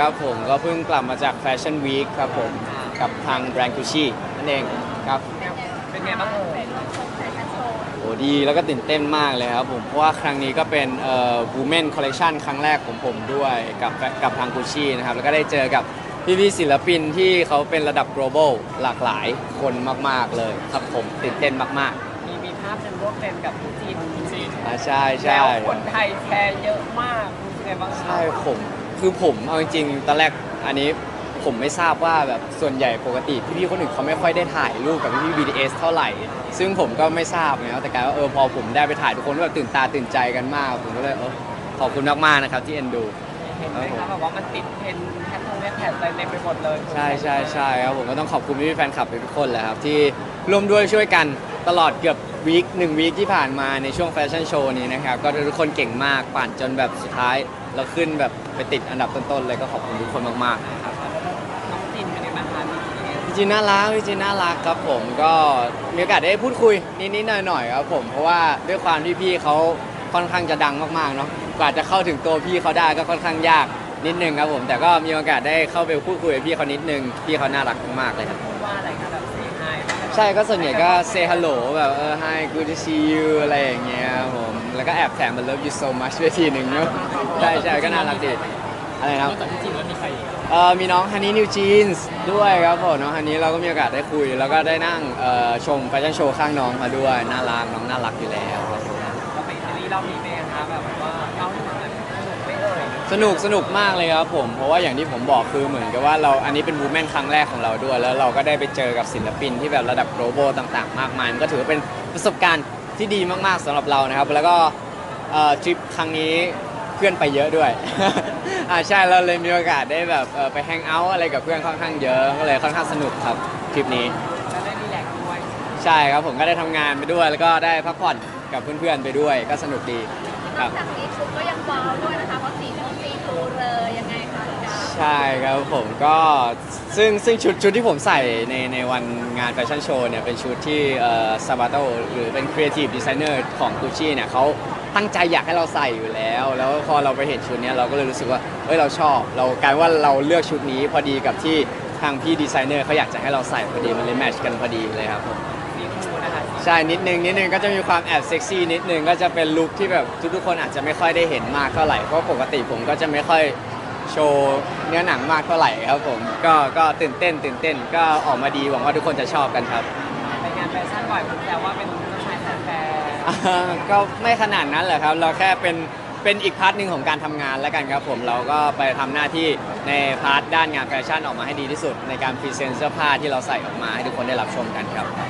ครับผมก็เพิ่งกลับมาจากแฟชั่นวีคครับผมกับทางแบรนด์กุชชี่นั่นเองครับเป็นไงบ้างเอ่ยโอ้ดีแล้วก็ตื่นเต้นมากเลยครับผมเพราะว่าครั้งนี้ก็เป็นเอ่อ Women Collection ครั้งแรกของผมด้วยกับกับทางกุชชี่นะครับแล้วก็ได้เจอกับพี่ๆศิลปินที่เขาเป็นระดับ global หลากหลายคนมากๆเลยครับผมตื่นเต้นมากมีมีภาพหนึ่งร่วมเฟรมกับพี่จีนจีนๆอ่าใช่ใช่แล้วคนไทยแชร์เยอะมากเป็นไงบ้างคะใช่ผม คือผมเอาจริงๆตอนแรกอันนี้ผมไม่ทราบว่าแบบส่วนใหญ่ปกติพี่ๆคนอื่นเขาไม่ค่อยได้ถ่ายรูปกับพี่ๆ BTS เท่าไหร่ ซึ่งผมก็ไม่ทราบนะแต่กลายว่าเออพอผมได้ไปถ่ายทุกคนก็แบบตื่นตาตื่นใจกันมาก ผมก็เลยเออขอบคุณมากๆนะครับที่เอ็นดู เห็นไหมคะแบบว่ามันติดเทรนด์แฮชแท็กแฮชแท็กอะไรเต็มไปหมดเลย ใช่ใช่ใช่ครับผมก็ต้องขอบคุณพี่ๆแฟนคลับทุกคนแหละครับที่ร่วมด้วยช่วยกัน ตลอดเกือบวีคหนึ่งวีคที่ผ่านมาในช่วงแฟชั่นโชว์นี้นะครับ ก็ทุกคนเก่งมากปั่นจนแบบสุดท้าย เราขึ้นแบบไปติดอันดับต้นๆเลยก็ขอบคุณทุกคนมากๆนะครับน้องจีนเป็นไงบ้างคะพี่จีนพี่จีนน่ารักพี่จีนน่ารักครับผมก็มีโอกาสได้พูดคุยนิดๆหน่อยๆครับผมเพราะว่าด้วยความที่พี่เขาค่อนข้างจะดังมากๆเนาะกว่าจะเข้าถึงตัวพี่เขาได้ก็ค่อนข้างยากนิดนึงครับผม แต่ก็มีโอกาสได้เข้าไปพูดคุยกับพี่เขานิดนึงพี่เขาน่ารักมากๆเลยครับพูดว่าอะไรคะแบบเสียหาย ใช่ก็ส่วนใหญ่ก็ say hello แบบเออ hi good to see you อะไรอย่างเงี้ยครับผมแล้วก็แอบแถมมา love you so much ด้วยทีหนึ่งเนาะใช่ใช่ก็น่ารักดีอะไรนะครับนอกจากพี่จีนแล้วมีใครอีกเอ่อมีน้องฮันนี่นิวจีนส์ด้วยครับผมน้องฮันนี่เราก็มีโอกาสได้คุย แล้วก็ได้นั่งเอ่อชมแฟชั่นโชว์ข้างน้องมาด้วยน่ารักน้องน่ารักอยู่แล้วครับผม เราไปอิตาลีเรามีไหมคะแบบว่าเล่าให้ฟังหน่อย สนุกไม่เอ่ยสนุกสนุกมากเลยครับผมเพราะว่าอย่างที่ผมบอกคือเหมือนกับว่าเราอันนี้เป็นวูแมนครั้งแรกของเราด้วย แล้วเราก็ได้ไปเจอกับศิลปินที่แบบระดับ global ต่างๆ มากมายมันก็ถือว่าเป็นประสบการณ์ที่ดีมากๆสำหรับเรานะครับ แล้วก็เอ่อทริปครั้งนี้เพื่อนไปเยอะด้วยอ่าใช่เราเลยมีโอกาสได้แบบเอ่อไปแฮงเอาท์อะไรกับเพื่อนค่อนข้างเยอะก็เลยค่อนข้างสนุกครับทริปนี้แล้วได้รีแลกซ์ด้วยใช่ครับผมก็ได้ทำงานไปด้วย แล้วก็ได้พักผ่อนกับเพื่อนๆไปด้วยก็สนุกดี นคอรักบจากนี้ชุดก็ยังว้าวด้วยนะคะเพราะสีม่วงสีทูเลยยังไงคะพี่จ๊ะใช่ครับผมก็ซึ่งซึ่งชุดชุดที่ผมใส่ในในวันงานแฟชั่นโชว์เนี่ยเป็นชุดที่เอ่อซาบาโตหรือเป็นครีเอทีฟดีไซเนอร์ของกุชชี่เนี่ยเขาตั้งใจอยากให้เราใส่อยู่แล้ว แล้วพอเราไปเห็นชุดเนี้ยเราก็เลยรู้สึกว่าเฮ้ยเราชอบ เรากลายว่าเราเลือกชุดนี้พอดีกับที่ทางพี่ดีไซเนอร์เขาอยากจะให้เราใส่พอดีมันเลยแมทช์กันพอดีเลยครับผมสีทูนะคะ ใช่นิดนึงนิดนึงก็จะมีความแอบเซ็กซี่นิดนึงก็จะเป็นลุคที่แบบทุกๆคนอาจจะไม่ค่อยได้เห็นมากเท่าไหร่เพราะปกติผมก็จะไม่ค่อยโชว์เนื้อหนังมากเท่าไหร่ครับผมก็ก็ตื่นเต้น ตื่นเต้นก็ออกมาดีหวังว่าทุกคนจะชอบกันครับ ไปงานแฟชั่นบ่อยผมแต่ว่าเป็นเจ้าชายแสนแฟร์อ่าก็ไม่ขนาดนั้นแหละครับ เราแค่เป็นเป็นอีกพาร์ทหนึ่งของการทำงานแล้วกันครับผมเราก็ไปทำหน้าที่ในพาร์ทด้านงานแฟชั่นออกมาให้ดีที่สุด ในการพรีเซนต์เสื้อผ้าที่เราใส่ออกมาให้ทุกคนได้รับชมกันครับ